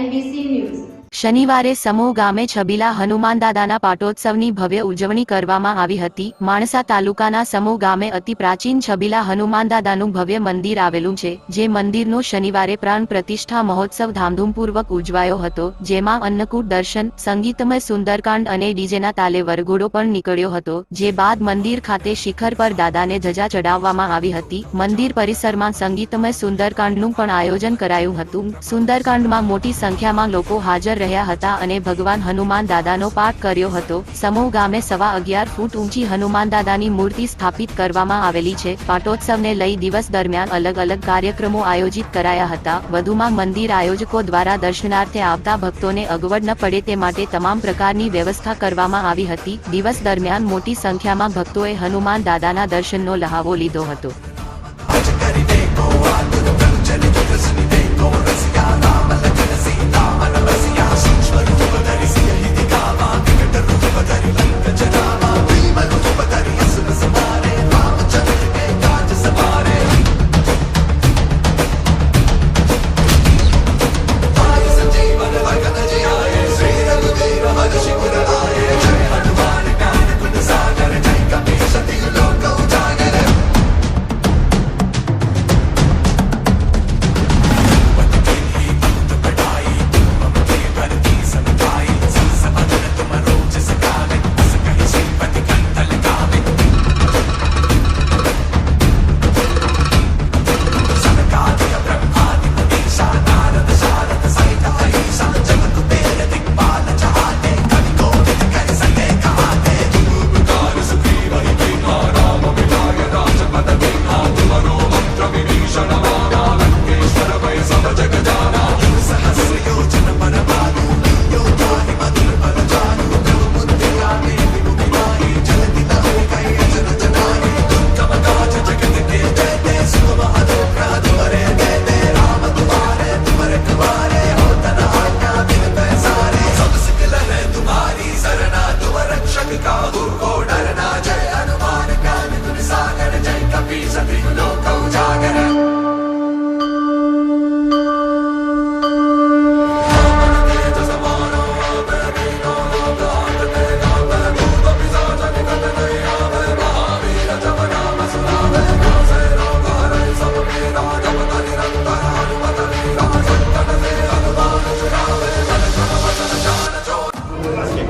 રહ્યા છો NBC news શનિવારે સમૂહ ગામે છબીલા હનુમાન દાદાના પાટોત્સવની ભવ્ય ઉજવણી કરવામાં આવી હતી. માણસા તાલુકાના સમૂહ ગામે અતિ પ્રાચીન છબીલા હનુમાન દાદાનું ભવ્ય મંદિર આવેલું છે, જે મંદિરનો શનિવારે પ્રાણ પ્રતિષ્ઠા મહોત્સવ ધામધૂમપૂર્વક ઉજવાયો હતો, જેમાં અન્નકૂટ દર્શન, સંગીતમય સુંદરકાંડ અને ડીજેના તાલે વરઘોડો પણ નીકળ્યો હતો, જે બાદ મંદિર ખાતે શિખર પર દાદાને ધજા ચડાવવામાં આવી હતી. મંદિર પરિસરમાં સંગીતમય સુંદરકાંડનું પણ આયોજન કરાયું હતું. સુંદરકાંડમાં મોટી સંખ્યામાં લોકો હાજર રહ્યા હતા અને ભગવાન હનુમાન દાદાનો પાઠ કર્યો હતો. સમૂહ ગામે સવા અગિયાર ફૂટ ઊંચી હનુમાન દાદાની મૂર્તિ સ્થાપિત કરવામાં આવેલી છે. પાટોત્સવને લઈ દિવસ દરમિયાન અલગ અલગ કાર્યક્રમો આયોજિત કરાયા હતા. વધુમાં મંદિર આયોજકો દ્વારા દર્શનાર્થે આવતા ભક્તોને અગવડ ન પડે તે માટે તમામ પ્રકારની વ્યવસ્થા કરવામાં આવી હતી. દિવસ દરમિયાન મોટી સંખ્યામાં ભક્તોએ હનુમાન દાદાના દર્શનનો લહાવો લીધો હતો.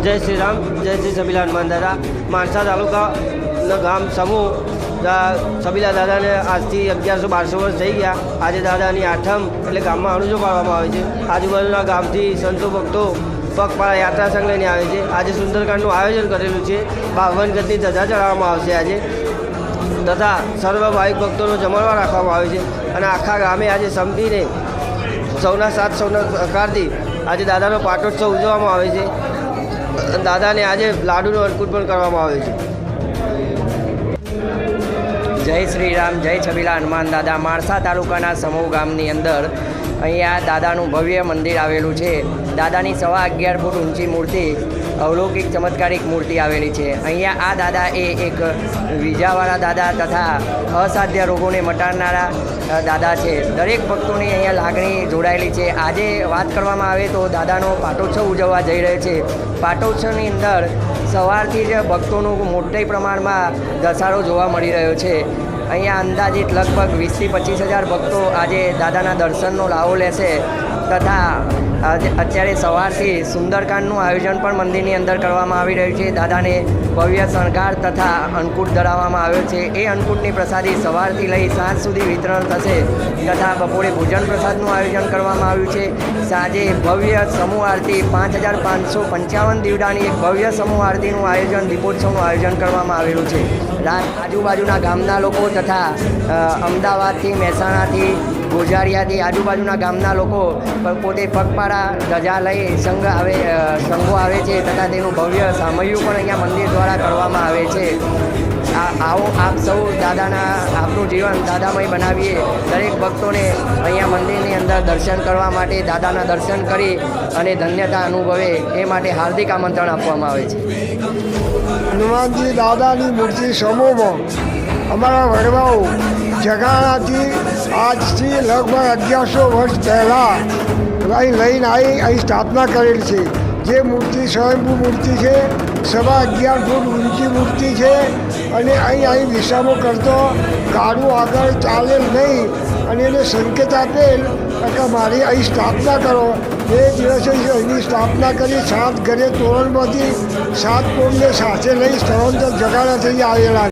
જય શ્રી રામ, જય શ્રી સબીલા હનુમાન દાદા. માણસા તાલુકાના ગામ સમૂહ સબીલા દાદાને આજથી અગિયારસો બારસો વર્ષ થઈ ગયા. આજે દાદાની આઠમ એટલે ગામમાં અણુજો પાડવામાં આવે છે. આજુબાજુના ગામથી સંતો ભક્તો પગપાળા યાત્રા સંઘ લઈને આવે છે. આજે સુંદરકાંડનું આયોજન કરેલું છે. બાવન ગતની ધજા ચડાવવામાં આવશે આજે. તથા સર્વ ભાવિક ભક્તોનો જમણવા રાખવામાં આવે છે. અને આખા ગામે આજે સમજીને સૌના સાથ સૌના સહકારથી આજે દાદાનો પાટોત્સવ ઉજવવામાં આવે છે. દાદાને આજે લાડુનું અન્નકૂટ પણ કરવામાં આવે છે. જય શ્રી રામ, જય છબીલા હનુમાન દાદા, માણસા તાલુકાના સમૂહ ગામની અંદર અહીંયા દાદાનું ભવ્ય મંદિર આવેલું છે. દાદાની સવા અગિયાર ફૂટ ઊંચી મૂર્તિ, અવલૌકિક ચમત્કારિક મૂર્તિ આવેલી છે. અહીંયા આ દાદા એ એક વિજાવાળા દાદા તથા અસાધ્ય રોગોને મટાડનારા દાદા છે. દરેક ભક્તોની અહીંયા લાગણી જોડાયેલી છે. આજે વાત કરવામાં આવે તો દાદાનો પાટોત્સવ ઉજવવા જઈ રહ્યો છે. પાટોત્સવની અંદર સવારથી જ ભક્તોનું મોટા પ્રમાણમાં ધસારો જોવા મળી રહ્યો છે. અહીંયા અંદાજિત લગભગ વીસથી પચીસ હજાર ભક્તો આજે દાદાના દર્શનનો લાવો લેશે તથા અત્યારે સવારથી સુંદરકાંડનું આયોજન પણ મંદિરની અંદર કરવામાં આવી રહ્યું છે. દાદાને ભવ્ય શણગાર તથા અન્નકૂટ ધરાવવામાં આવ્યો છે. એ અન્નકૂટની પ્રસાદી સવારથી લઈ સાંજ સુધી વિતરણ થશે તથા બપોરે ભોજન પ્રસાદનું આયોજન કરવામાં આવ્યું છે. સાંજે ભવ્ય સમૂહ આરતી પાંચ હજાર પાંચસો પંચાવન દીવડાની એક ભવ્ય સમૂહ આરતીનું આયોજન, દીપોત્સવનું આયોજન કરવામાં આવેલું છે. આજુબાજુના ગામના લોકો તથા અમદાવાદથી, મહેસાણાથી, ગોજારિયાથી આજુબાજુના ગામના લોકો પોતે પગપાળા ધજા લઈ સંઘ આવે સંઘો આવે છે તથા તેનું ભવ્ય સામયું પણ અહીંયા મંદિર દ્વારા કરવામાં આવે છે. આ, આવો આપ સૌ દાદાના, આપનું જીવન દાદામય બનાવીએ. દરેક ભક્તોને અહીંયા મંદિરની અંદર દર્શન કરવા માટે, દાદાના દર્શન કરી અને ધન્યતા અનુભવે એ માટે હાર્દિક આમંત્રણ આપવામાં આવે છે. હનુમાનજી દાદાની મૂર્તિ સમૂહમાં અમારા વડવાઓ જગાણાથી આજથી લગભગ અગિયારસો વર્ષ પહેલાં અહીં લઈને આવી અહીં સ્થાપના કરેલ છે. જે મૂર્તિ સ્વયંભૂ મૂર્તિ છે, સવા અગિયાર ફૂટ ઊંચી મૂર્તિ છે અને અહીં અહીં વિસામો કરતો ગાડું આગળ ચાલેલ નહીં અને એને સંકેત આપેલ કે મારી અહીં સ્થાપના કરો. એ દિવસે અહીંની સ્થાપના કરી, સાત ઘરે તોરણમાંથી સાત કોમને સાથે લઈ સ્થળાંતર જગાડા થઈ આવેલા